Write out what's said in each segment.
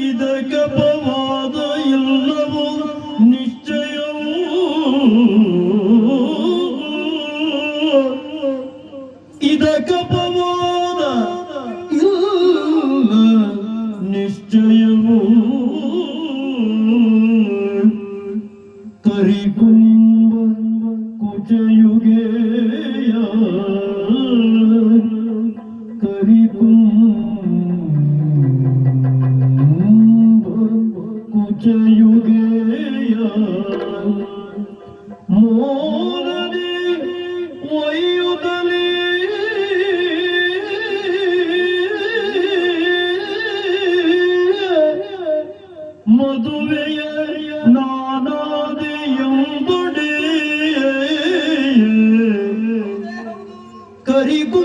ಇದಗಪವಾದ ಎಲ್ಲವೂ ನಿಶ್ಚಯವೂ ಇದಗಪವಾದ ಇಲ್ಲ ನಿಶ್ಚಯವೂ ಕರಿಕುಂಬ ಕುಚಯುಗೆಯ चल युगे मोरनी वही उदली मधुवे नाना दियंबड़े करी को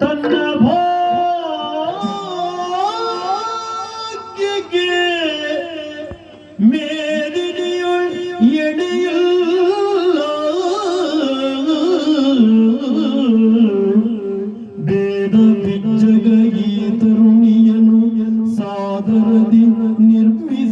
ತನ್ನ ಭಾಗ್ಯಕ್ಕೆ ಮೇದಿನಿಯುಳ್ ಎಣೆಯಿಲ್ಲ ಬೇದ ಬಿಜ್ಜಗ ಸಾದರದಿ ನಿರ್ಮಿಸಿದ